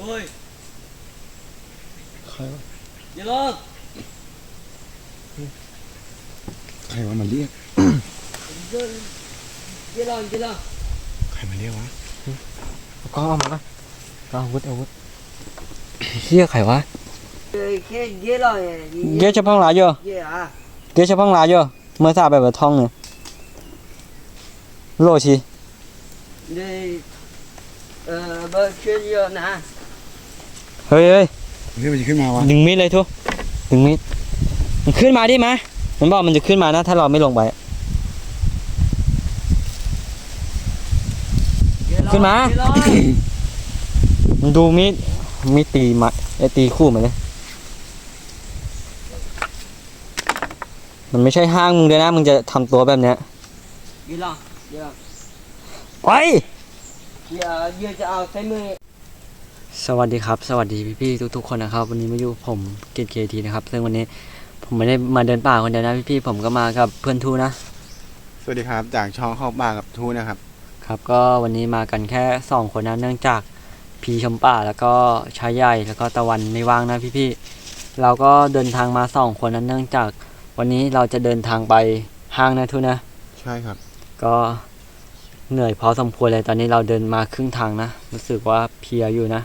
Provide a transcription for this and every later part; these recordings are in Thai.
Ôi, ใครวะ đi lên. ใครวะมาเรียก Đi đi lên, đi lên. ใครมาเรียกวะเอากล้องเอามาก่อนก็อาวุธอาวุธเฮียใครวะ Cái đi lên, đi เดี๋ยวจะพังหลายเยอะ đi à. เดี๋ยวจะพังหลายเยอะเมื่อทราบแบบว่าท้องเนี่ยโลชี Đi ờ bơ chuyên giờ nè. เฮ้ยเฮ้ยเรียกมันจะขึ้นมาวะดึงมีดเลยทุกดึงมีดมันขึ้นมาดิมามันบอกมันจะขึ้นมานะ ถ้าเราไม่ลงไป Đi lên, ขึ้นมา đi lên. มันดูมีดมีดตีมาไอตีคู่มาเลยมันไม่ใช่ห้างมึงเลยนะ มึงจะทำตัวแบบเนี้ย Đi lên, đi lên. ไป Giờ giờ cho ao thấy mười. สวัสดีครับ สวัสดีพี่ ๆ ทุก ๆ คนนะครับ วันนี้มาอยู่ผมเกตเคทีนะครับ ซึ่งวันนี้ผมไม่ได้มาเดินป่าคนเดียวนะพี่ ๆ ผมก็มากับเพื่อนทูนะ สวัสดีครับ จากช่องเข้าป่ากับทูนะครับ ครับ ก็วันนี้มากันแค่สองคนนะเนื่องจากพีชมป่าแล้วก็ชายใหญ่แล้วก็ตะวันไม่ว่างนะพี่ๆเราก็เดินทางมาสองคนนั้นเนื่องจากวันนี้เราจะเดินทางไปห้างนะทุนะ ใช่ครับ ก็เหนื่อยพอสมควรเลยตอนนี้เราเดินมาครึ่งทางนะรู้สึกว่าเพลียอยู่นะ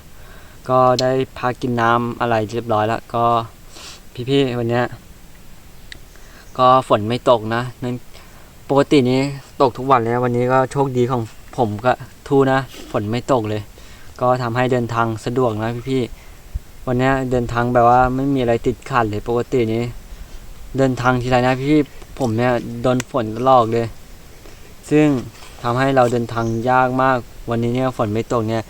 ก็ได้พักกินน้ำอะไรเรียบร้อยแล้ว ก็พี่ๆวันนี้ก็ฝนไม่ตกนะนั่นปกตินี้ตกทุกวันเลยนะวันนี้ก็โชคดีของผมก็ทูนะ ฝนไม่ตกเลย ก็ทำให้เดินทางสะดวกนะพี่ๆวันนี้เดินทางแบบว่าไม่มีอะไรติดขัดเลยปกตินี้ เดินทางทีไรนะพี่ๆผมเนี่ยโดนฝนตลอดเลย ซึ่งทำให้เราเดินทางยากมาก วันนี้เนี่ยฝนไม่ตกเนี่ย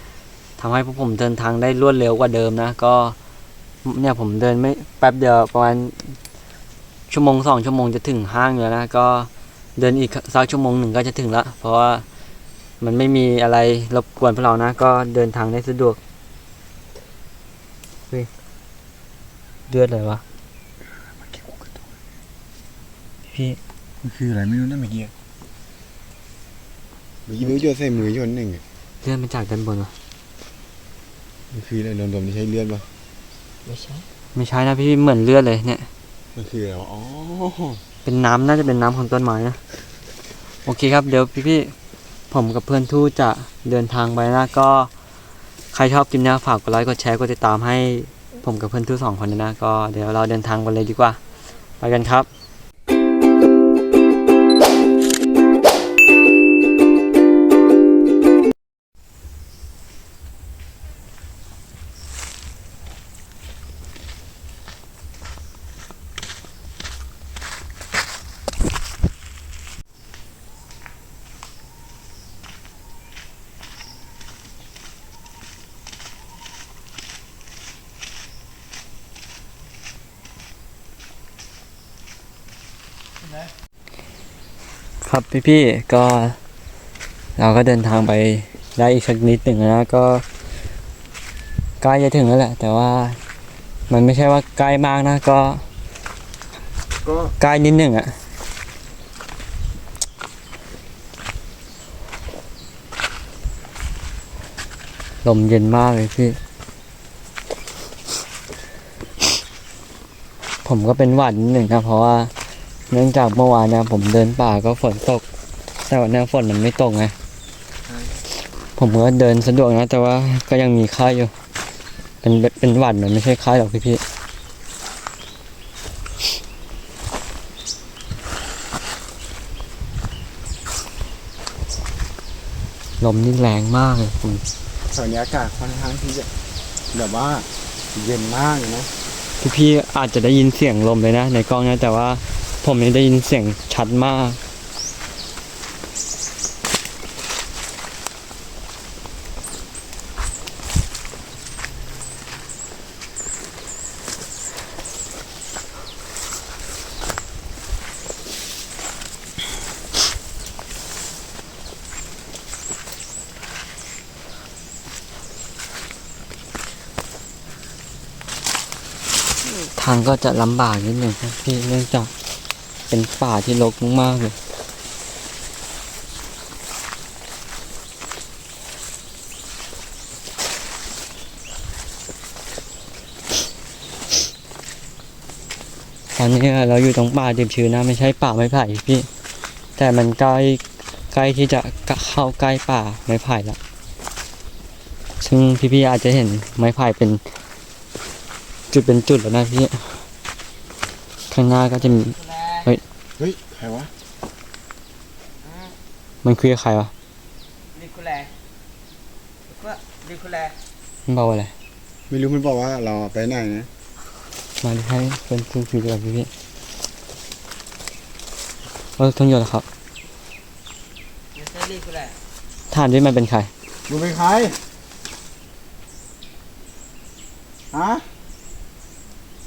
ทำให้พวกผมเดินทางได้รวดเร็วกว่าเดิมนะ ก็เนี่ยผมเดินไม่แป๊บเดียวประมาณชั่วโมงสองชั่วโมงจะถึงห้างอยู่แล้วนะก็เดินอีกสักชั่วโมงหนึ่งก็จะถึงละเพราะว่ามันไม่มีอะไรรบกวนพวกเรานะ ก็เดินทางได้สะดวกเฮ้ยเลือดเลยวะพี่มันคืออะไรไม่รู้นะเมื่อกี้เมื่อกี้นิ้วโยนใส่มือโยนหนึ่งอะเลือดมาจากด้านบนวะ มันคืออะไรรวมๆนี่ใช้เลือดปะไม่ใช่ไม่ใช่นะพี่เหมือนเลือดเลยเนี่ย มันคืออะไรวะอ๋อเป็นน้ำน่าจะเป็นน้ำของต้นไม้นะ โอเคครับ เดี๋ยวพี่ๆผมกับเพื่อนทูตจะเดินทางไปนะก็ ใครชอบคลิปนี้ฝากกดไลค์กดแชร์กดติดตามให้ผมกับเพื่อนทูตสองคนนะก็เดี๋ยวเราเดินทางกันเลยดีกว่า ไปกันครับ ครับพี่ๆก็เราก็เดินทางไปได้อีกสักนิดหนึ่งนะก็ใกล้จะถึงแล้วแหละ แต่ว่ามันไม่ใช่ว่าใกล้มากนะก็ก็ใกล้นิดหนึ่งอะลมเย็นมากเลยพี่ ผมก็เป็นหวัดนิดหนึ่งครับเพราะว่า เนื่องจากเมื่อวานเนี่ยผมเดินป่าก็ฝนตก แต่วันเนี้ยฝนมันไม่ตกไงผมก็เดินสะดวกนะ แต่ว่าก็ยังมีไข้อยู่ เป็นเป็นหวัดมันไม่ใช่ไข้หรอกพี่พี่ลมนี่แรงมากเลยคุณแถวนี้อากาศค่อนข้างที่จะแบบว่าเย็นมากเลยนะพี่พี่อาจจะได้ยินเสียงลมเลยนะ ในกล้องนะแต่ว่า ผมนี่ได้ยินเสียงชัดมาก ทางก็จะลำบากนิดหนึ่งครับพี่เนื่องจาก เป็นป่าที่รกมากๆเลยตอนนี้เราอยู่ตรงป่าดิบชื้นนะไม่ใช่ป่าไม้ไผ่พี่ แต่มันใกล้ใกล้ที่จะเข้าใกล้ป่าไม้ไผ่แล้วซึ่งพี่ๆอาจจะเห็นไม้ไผ่เป็นจุดเป็นจุดแล้วนะพี่ ข้างหน้าก็จะมี เฮ้ย ใครวะ มันคุยกับใครวะ Đi cô lè Quá, Đi cô lè มันบอกว่าอะไร ไม่รู้มันบอกว่าเราไปไหนนะมาให้เพื่อนคุยคุยกับพี่พี่ว่าทงยนต์เหรอครับ Đi sẽ đi cô lè ถามด้วยมันเป็นใคร มึงเป็นใคร ฮะ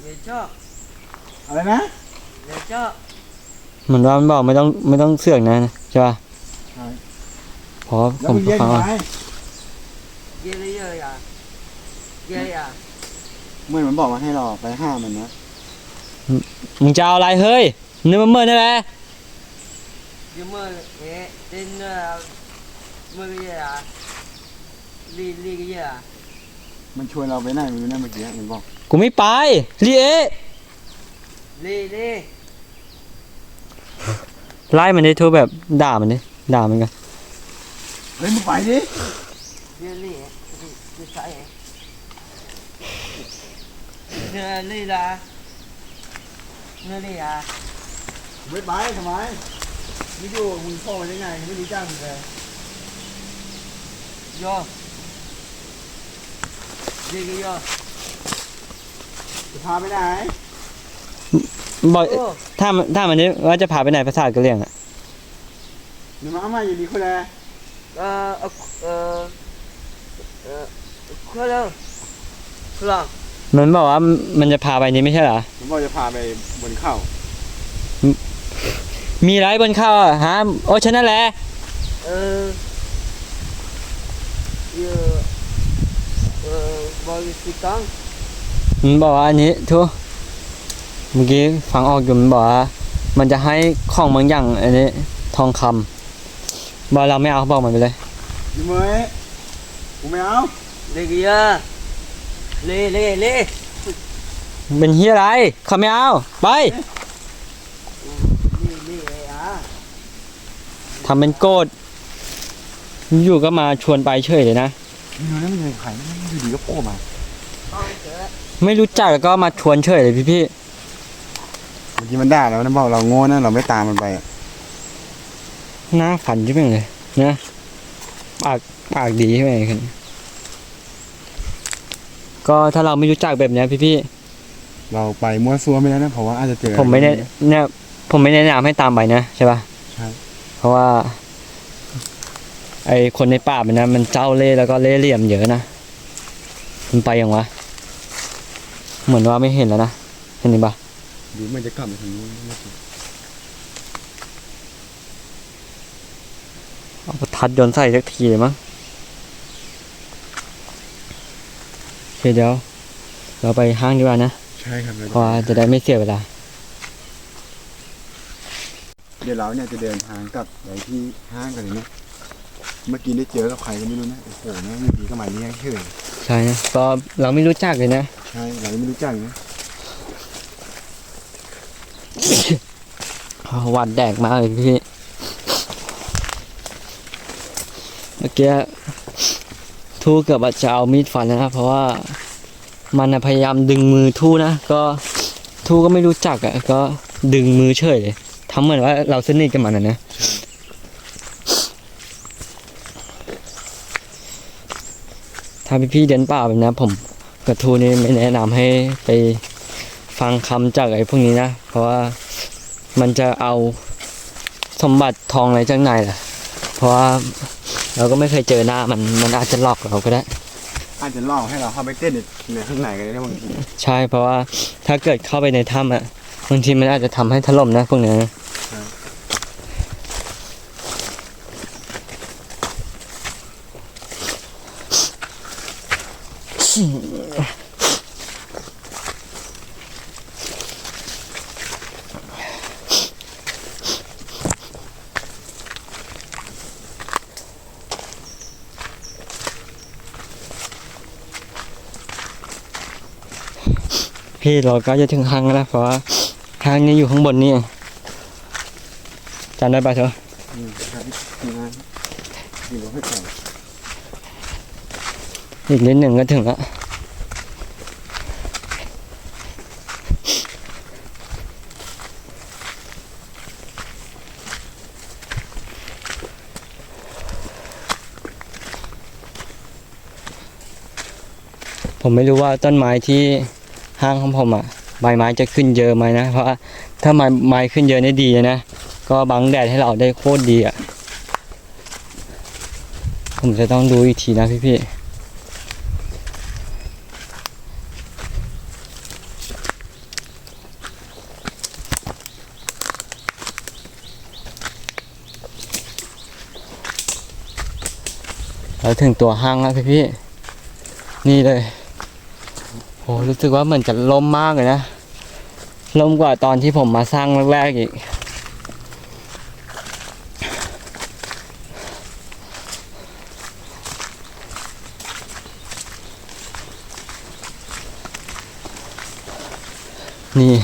Về cho อะไรนะ Về cho เหมือนว่ามันบอกไม่ต้องไม่ต้องเสือกนะใช่ป่ะใช่ เพราะแล้ผวมมึงเย็นฟังไหมว่า Ghê đi rồi à Ghê à เมื่อมันบอกมาให้เราไปห้ามมันนะมึงจะเอาอะไรเฮ้ยนึกมันเมื่อนี่แหละ Đi mơ Ê Đến ờ, Mơ cái gì à Đi đi cái gì à มันชวนเราไปไหนไม่รู้นะเมื่อกี้มันบอกกูไม่ไปรีเอะ Đi đi ไล่มันได้ทั่วแบบด่ามันดิด่ามันกันเฮ้ยมึงไปดิ Đi đi Đi Đi sai Đi Đi là Đi đi à ไม่ไปทำไมไม่อยู่มึงพ่อมาได้ไงไม่รู้จ้างมึงเลย Vô Đi cái vô จะพาไปไหน บอก Ô ถ้ามันถ้ามันนี้ว่าจะพาไปไหนภาษากะเหรี่ยงอะเดี๋ยวมาเอามาอยู่ดีคนแล Ờ Ờ Ờ Ờ Khoa đâu Khoa đâu มันบอกว่ามันจะพาไปนี้ไม่ใช่เหรอ ผมบอกจะพาไปบนเขามีไรบนเข้าอะฮะโอ้ฉันนั่นแหละ Ờ Ờ Ờ Bao nhiêu xí con มันบอกว่าอันนี้ทุก เมื่อกี้ฟังออกอยู่มันบอกว่ามันจะให้ของบางอย่างอันนี้ทองคำบอกเราไม่เอาเขาบอกมันไปเลยอยู่ไหมกูไม่เอา Đi kìa Lê lê lê เป็นเฮียอะไรเขาไม่เอาไป Đi đi vậy à ทำเป็นโกรธอยู่ก็มาชวนไปเฉยเลยนะไม่รู้นะมันเป็นใครนะอยู่ดีก็โผล่มา Con kìa ไม่รู้จักแล้วก็มาชวนเฉยเลยพี่พี่เมื่อกี้มันด่าเรานะบอกเราโง่นะเราไม่ตามมันไปอะๆหน้าฝันใช่ไหมเลยนะปากปากดีใช่ไหมคนก็ถ้าเราไม่รู้จักแบบเนี้ยพี่พี่เราไปมั่วซั่วไม่ได้นะเพราะว่าอาจจะเจอๆผมไม่แนะเนี่ยผมไม่แนะนำให้ตามไปนะใช่ปะใช่เพราะว่า ไอคนในป่ามันนะมันเจ้าเล่ห์แล้วก็เล่ห์เหลี่ยมเยอะนะมันไปยังวะเหมือนว่าไม่เห็นแล้วนะเห็นไหมปะ ดูมันจะกลับมาทางนู้นเมื่อกี้เอาประทัดโยนใส่สักทีเลยมั้งโอเคเดี๋ยว เราไปห้างดีกว่านะใช่ครับเพราะว่าจะได้ไม่เสียเวลา เดี๋ยวเราเนี่ยจะเดินทางกลับไปที่ห้างกันเลยนะเมื่อกี้ได้เจอกับใครก็ไม่รู้นะโอ้โหนะเมื่อกี้ก็มาเรียกเฉยใช่นะก็เราไม่รู้จักเลยนะใช่เราไม่รู้จักนะห วัดแดกมาเลยพี่เมื่อกี้ทู่เกือบจะเอามีดฟันแล้วนะเพราะว่ามันพยายามดึงมือทู่นะก็ทู่ก็ไม่รู้จักอะก็ดึงมือเฉยเลยทำเหมือนว่าเราสนิทกันมันะนะถ้าพี่ๆเดินป่าแบบนี้ผมกับทูนี่ไม่แนะนำให้ไป ฟังคำจากไอ้พวกนี้นะ เพราะว่ามันจะเอาสมบัติทองอะไรจากไหนล่ะ เพราะว่าเราก็ไม่เคยเจอหน้ามันมันอาจจะหลอกเราก็ได้ อาจจะล่อให้เราเข้าไปเต้นในข้างในกันได้บางที ใช่เพราะว่าถ้าเกิดเข้าไปในถ้ำอะบางทีมันอาจจะทำให้ถล่มนะพวกเนี้ยนะ พี่เราก็จะถึงห้างแล้วเพราะว่าห้างนี้อยู่ข้างบนนี่จำได้ปะเธออืมครับมีงานอยู่รถให้ก่อนอีกนิดหนึ่งก็ถึงละผมไม่รู้ว่าต้นไม้ที่ ห้างของผมอะใบไม้จะขึ้นเยอะไหมนะ เพราะว่าถ้าไม้ไม้ขึ้นเยอะนี่ดีนะ ก็บังแดดให้เราได้โคตรดีอะ ผมจะต้องดูอีกทีนะพี่ๆเราถึงตัวห้างแล้วพี่พี่ๆนี่เลย โหรู้สึกว่าเหมือนจะล่มมากเลยนะล่มกว่าตอนที่ผมมาสร้างแรกๆอีก นี่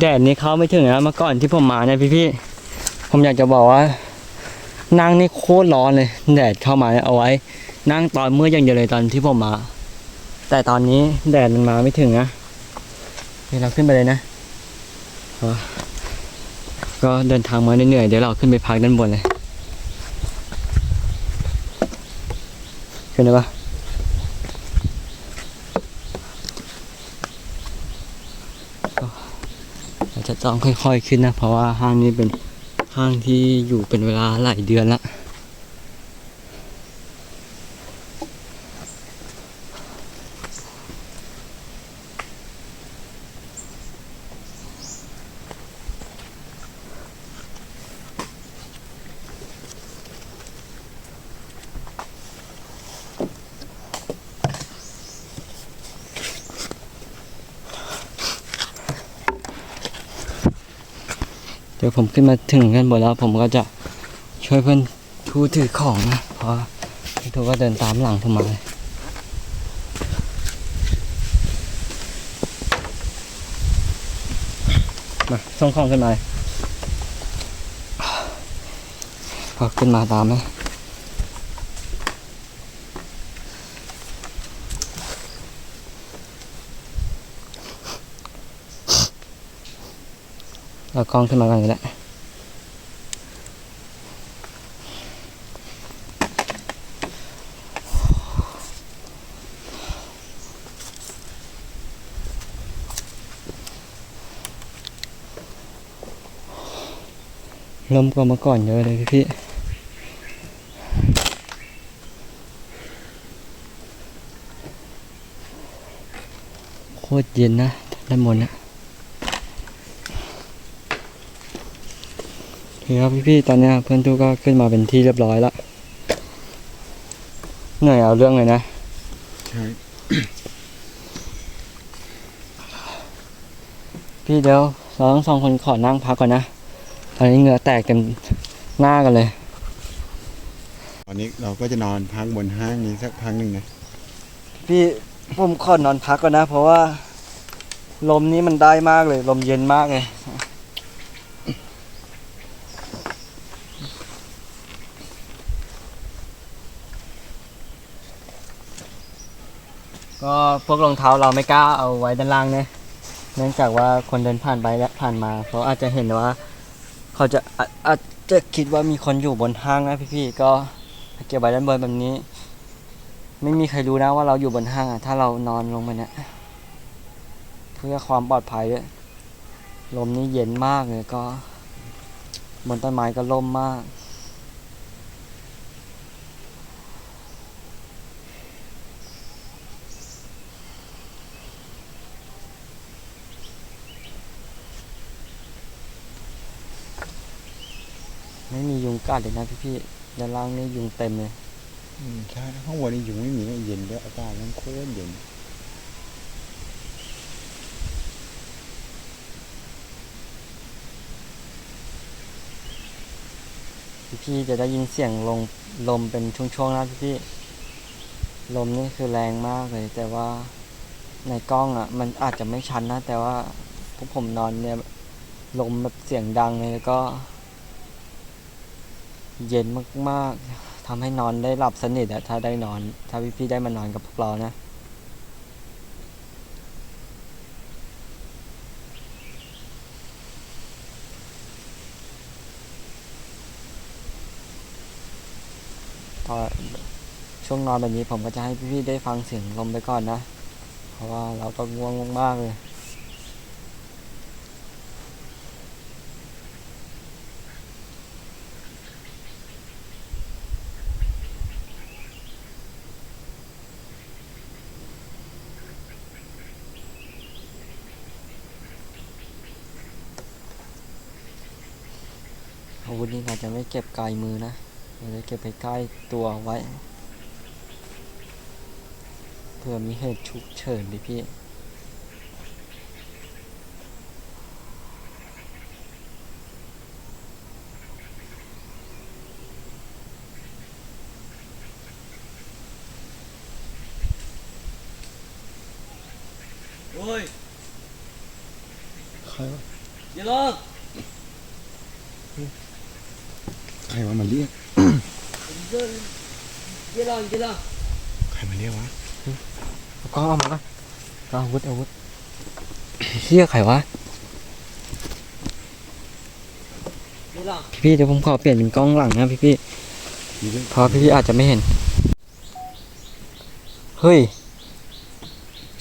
แดดนี้เข้าไม่ถึงนะเมื่อก่อนที่ผมมาเนี่ยพี่พี่ๆผมอยากจะบอกว่านั่งนี่โคตรร้อนเลย แดดเข้ามาเนี่ยเอาไว้ นั่งตอนเมืดอย่างเดียวเลยตอนที่ผมมา แต่ตอนนี้แดดมันมาไม่ถึงนะเดี๋ยวเราขึ้นไปเลยนะก็เดินทางมาเหนื่อยๆเดี๋ยวเราขึ้นไปพักด้านบนเลยขึ้นได้ปะก็เราจะต้องค่อยๆขึ้นนะ เพราะว่าห้างนี้เป็นห้างที่อยู่เป็นเวลาหลายเดือนละ ผมขึ้นมาถึงกันบนแล้ว ผมก็จะช่วยเพื่อนทูถือของนะเพราะทูก็เดินตามหลังผมมาเลยมาส่งของขึ้นมาเลยพอขึ้นมาตามไหมเอากล้องขึ้นมาก่อนก็ได้ มก็มาก่อนเยอะเลยพี่โคตรเย็นนะด้านบนนะโอเคครับพี่ๆตอนนี้เพื่อนทูก็ขึ้นมาเป็นที่เรียบร้อยละเหนื่อยเอาเรื่องเลยนะใช่พี่เดี๋ยวเราทั้งสองคนขอนั่งพักก่อนนะ ตอนนี้เหงื่อแตกเต็มหน้ากันเลย ตอนนี้เราก็จะนอนพักบนห้างนี้สักพักหนึ่งนะพี่ผมขอนอนพักก่อนนะ เพราะว่า ลมนี้มันได้มากเลย ลมเย็นมากเลยก็พวกรองเท้าเราไม่กล้าเอาไว้ด้านล่างเนี่ยเนื่องจากว่าคนเดินผ่านไปและผ่านมาเขาอาจจะเห็นว่า เขาจะอาจจะคิดว่ามีคนอยู่บนห้างนะพี่ๆก็เก็บไว้ด้านบนแบบนี้ ไม่มีใครรู้นะว่าเราอยู่บนห้างอะถ้าเรานอนลงไปเนี่ยเพื่อความปลอดภัยด้วยลมนี่เย็นมากเลยก็ บนต้นไม้ก็ล่มมาก ไม่มียุงกัดเลยนะพี่ๆด้านล่างนี่ยุงเต็มเลยอืมใช่ข้างบนนี่ยุงไม่มีเย็นด้วยอากาศมันโคตรเย็นพี่ๆจะได้ยินเสียงลมลมเป็นช่วงๆนะพี่ๆลมนี่คือแรงมากเลย แต่ว่าในกล้องอะ มันอาจจะไม่ชันนะ แต่ว่าวกผมนอนเนี่ยลมแบบเสียงดังเลยแล้วก็ เย็นมากๆทำให้นอนได้หลับสนิทอะถ้าได้นอน ถ้าพี่ๆได้มานอนกับพวกเรานะพอช่วงนอนแบบนี้ผมก็จะให้พี่ๆได้ฟังเสียงลมไปก่อนนะ เพราะว่าเราก็ง่วงมากๆเลย อาวุธนี้เราจะไม่เก็บไกลมือนะเราจะเก็บไปใกล้ตัวไว้เพื่อมีเหตุฉุกเฉินพี่พี่ โอ้ย ใครวะ อย่าลง ใครวะมาเรียก อย่าลงอย่าลง ใค รมาเรียกวะเอากล้องเอามาก่อนเอาอาวุธอาวุธเฮียใครวะอย่าลงพี่พี่เดี๋ยวผมขอเปลี่ยนเป็นกล้องหลังนะพี่พี่มีเรื่องเพราะพี่พี่อาจจะไม่เห็น เฮ้ย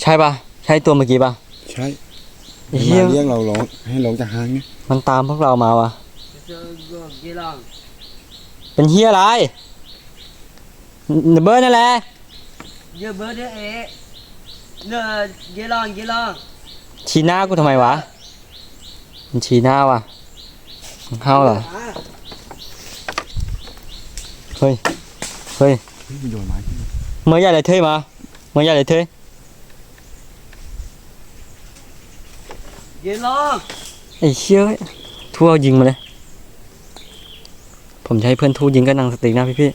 ใช่ปะใช่ตัวเมื่อกี้ปะใช่ไอ้มาเฮียเรียกเราร้องให้ร้องจากห้างเนี่ยมันตามพวกเรามาวะอย่าลงเป็นเฮียอะไรเนเบิร์นั่นแหละ อย่าเบอร์เด้อเอ๊ะเนอะอย่าลงอย่าลงชี้หน้ากูทำไมวะมันชี้หน้าวะมึงเข้าเหรอ เฮ้ย เฮ้ยเฮ้ยมันโยนไม้ขึ้นมาเมื่อไหร่เลยเทยมาเมื่อไหร่เลยเทยอย่าลงไอ้เชี่ยเอ้ยทั่วยิงมาเลย ผมจะให้เพื่อนทูยิงก็นังสติกนะพี่พี่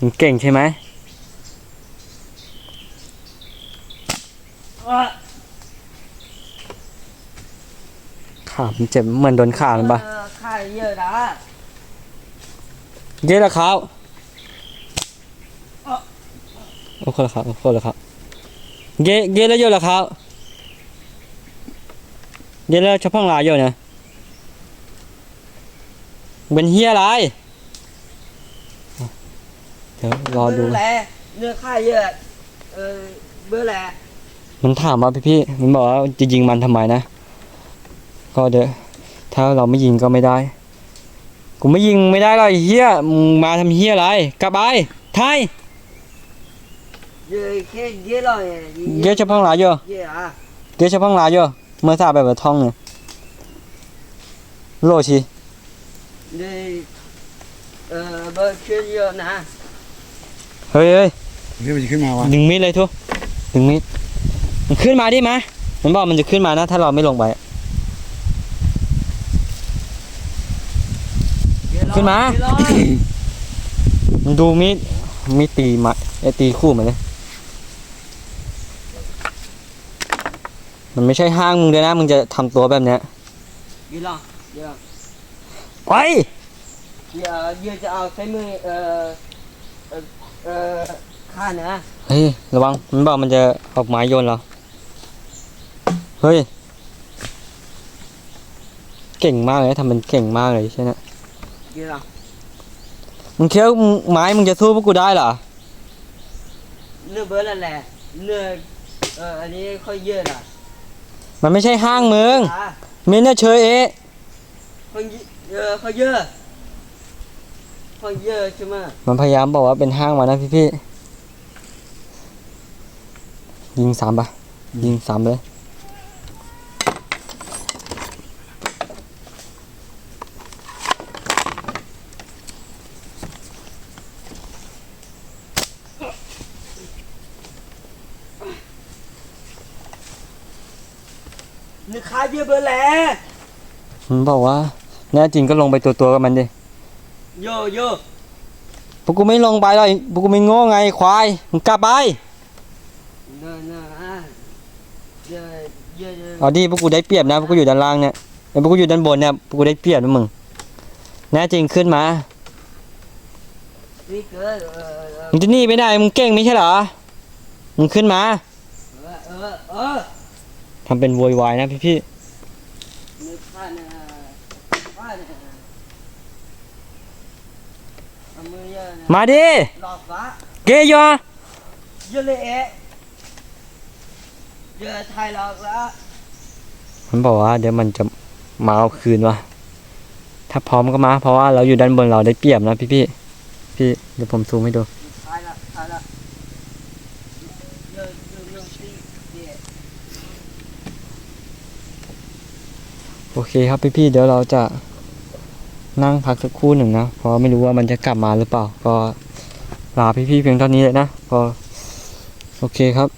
มึงเก่งใช่ไหมขามันเจ็บเหมือนโดนขามันปะเออข้าเยอะนะเยอะละครับโอ้คนละครับโอ้คละครับเยอะเยอะแล้วเยอะละครับเยอะแล้วเฉพาะลายเยอะนะเป็นเฮียอะไร ดี๋ยวรอดู เบอร์แหละเนื้อข้าเยอะเออเบอร์แหละมันถามว่าพี่พี่ๆมันบอกว่าจะยิงมันทำไมนะ ก็เดี๋ยวถ้าเราไม่ยิงก็ไม่ได้ กูไม่ยิงไม่ได้หรอกไอ้เฮียมึงมาทำเฮียอะไร กลับไปไทยเยอะแค่เยอะเลยเยอะเฉพาะหลายเยอะ เยอะอะเยอะเฉพาะหลายเยอะเมื่อทราบแบบว่าท่องเนี่ยโลชีเดี๋ยวเออ เบอร์ช่วยเยอะนะเฮ้ยเฮ้ยเฮ้ยมันจะขึ้นมาวะดึงมีดเลยทุกดึงมีดมันขึ้นมาดิมามันบอกมันจะขึ้นมานะ ถ้าเราไม่ลงไปเยอะลงขึ้นมาเยอะลงมันดูมีดมีดตีมาไอตีคู่มาเลยมันไม่ใช่ห้างมึงเลยนะ มึงจะทำตัวแบบเนี้ยเยอะลงเยอะลงไปเยอะเยอะจะเอาใช้มือเออ เออเออข้านะเฮ้ยระวังมันบอกมันจะเออกไม้โยนเราเฮ้ย เก่งมากเลยทำเป็นเก่งมากเลยใช่ไหมเยอะลงมึงเคี้ยวไม้มึงจะสู้พวกกูได้เหรอเนื้อเบอร์นั่นแหละเนื้อเอออันนี้ค่อยเยอะนะมันไม่ใช่ห้างมึงอะเมนเนี่ยเชยเอะค่อยเยอะค่อยเยอะ ค่อยเยอะใช่ไหมมันพยายามบอกว่าเป็นห้างมานะพี่พี่ๆยิงสามปะยิงสามเลยเนื้อข้าเยอะเบอร์แหละมันบอกว่า แน่จริงก็ลงไปตัวตัวๆกับมันดิ โยโยพวกกูไม่ลงไปหรอกพวกกูไม่โง่ไงควายมึงกลับไปเนินเนินอะเยอะเยอะเยอะเอาดิพวกกูได้เปรียบนะพวกกูอยู่ด้านล่างเนี่ยแล้วพวกกูอยู่ด้านบนเนี่ยพวกกูได้เปรียบนะมึงแน่จริงขึ้นมานี่เกิดเออเออมึงจะหนีไม่ได้มึงเก่งไม่ใช่เหรอมึงขึ้นมาเออเออเออทำเป็นโวยวายนะพี่พี่ นึกผ่านนะผ่านนะเอา มือเยอะนะๆมาดิหลอกฟ้าเกยอเยอะเลยเอ๊ะเยอะไทยหลอกแล้วมันบอกว่าเดี๋ยวมันจะมาเอาคืนวะถ้าพร้อมก็มา เพราะว่าเราอยู่ด้านบนเราได้เปรียบนะพี่พี่พี่เดี๋ยวผมซูมให้ดูไทยละไทยละเยอะเยอะเยอะตีเดี๋ยวโอเคครับพี่พี่ๆเดี๋ยวเราจะ นั่งพักสักครู่หนึ่งนะ เพราะไม่รู้ว่ามันจะกลับมาหรือเปล่า ก็ลาพี่พี่ๆเพียงเท่านี้เลยนะก็โอเคครับ